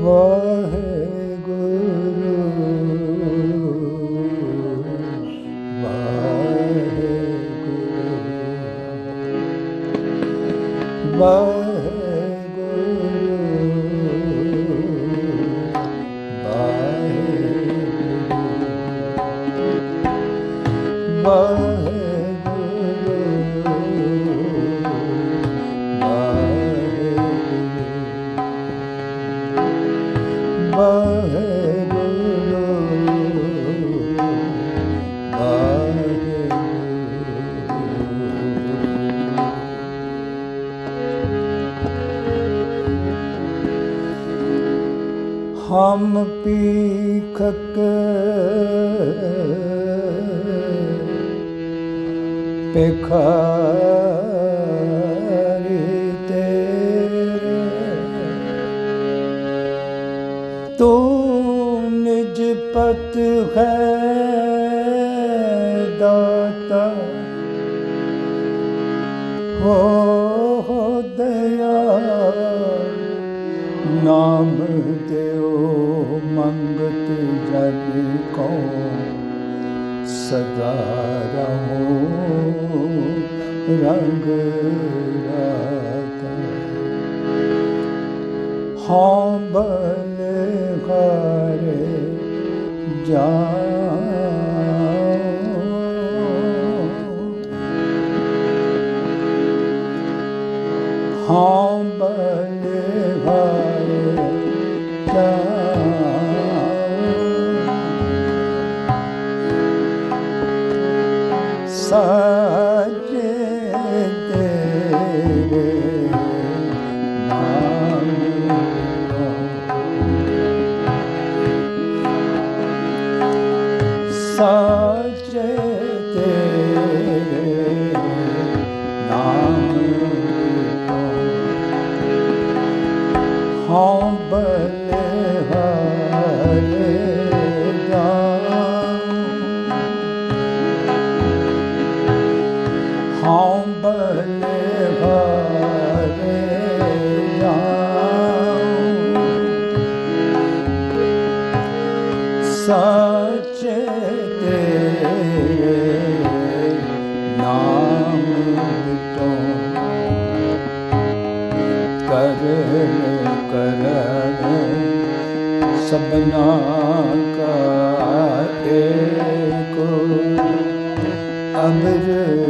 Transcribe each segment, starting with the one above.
love. ਹਮ ਪੀਖਕ ਪਿਖਾਰੀ ਤੇਰੇ। ਤੂੰ ਨਿਜ ਪਤ ਹੈ ਦਾਤਾ। ਹੋ मन को सदा रहो रंग हाँ बल हरे जा ਸਭਨਾ ਕਾ ਏਕੋ ਅਮਰ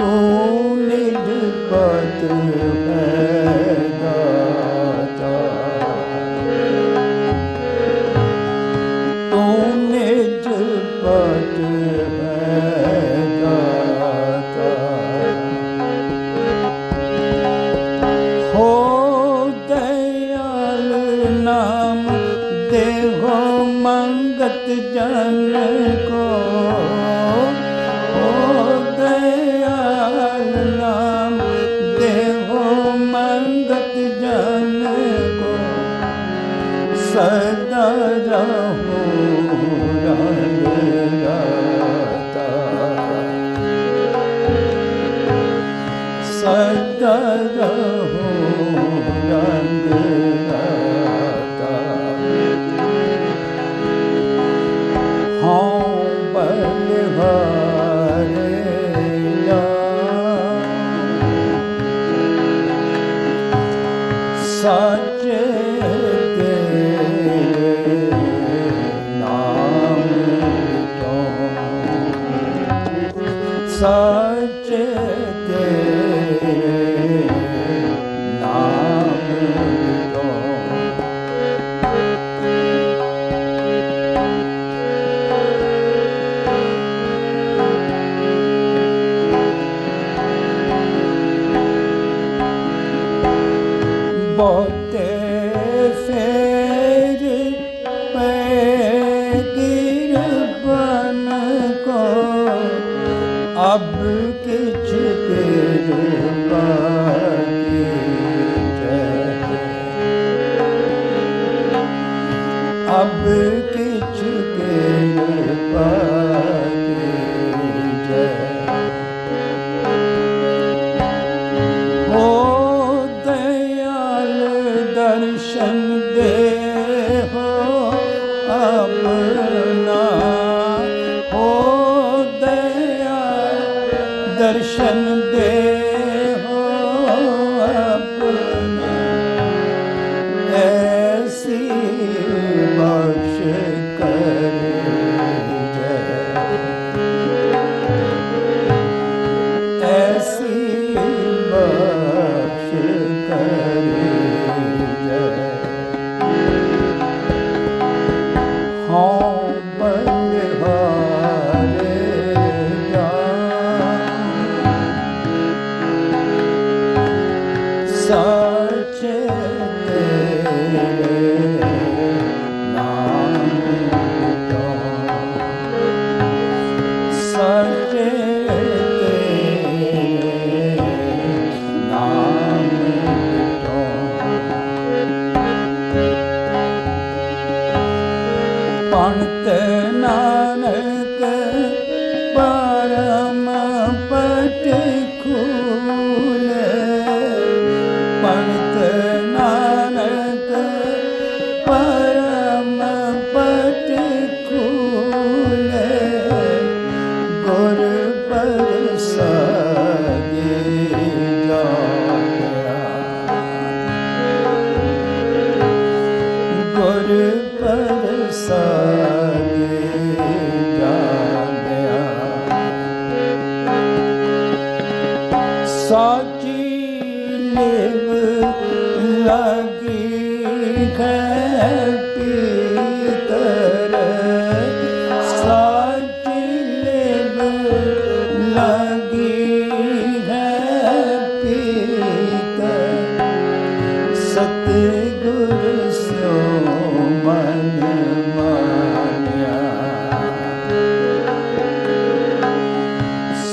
ਤੂੰ ਨਿਜ ਪਤ ਹੈ ਦਾਤਾ ਤੂੰ ਨਿਜ ਪਤ ਹੈ ਦਾਤਾ ਹੋ ਦਇਆਲ ਨਾਮ ਦੇਹੋ ਮੰਗਤ ਜਨ ਕੋ।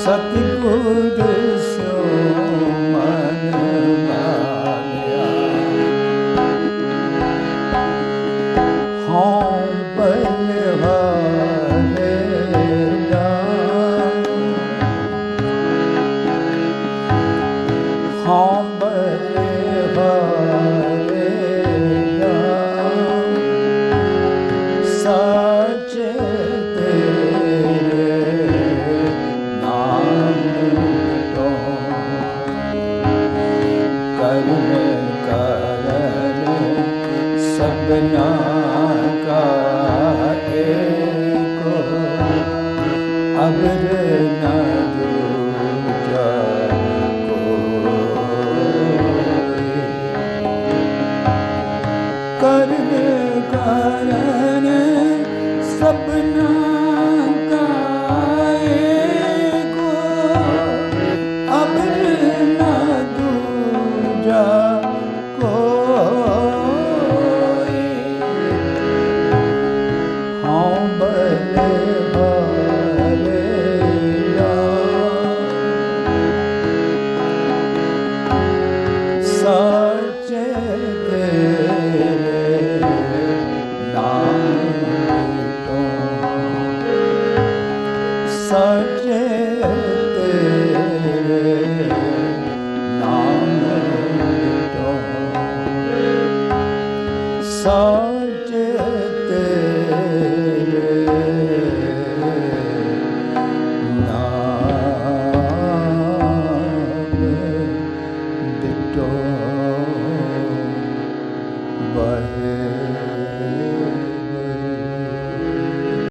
सतगुरु i Abed saw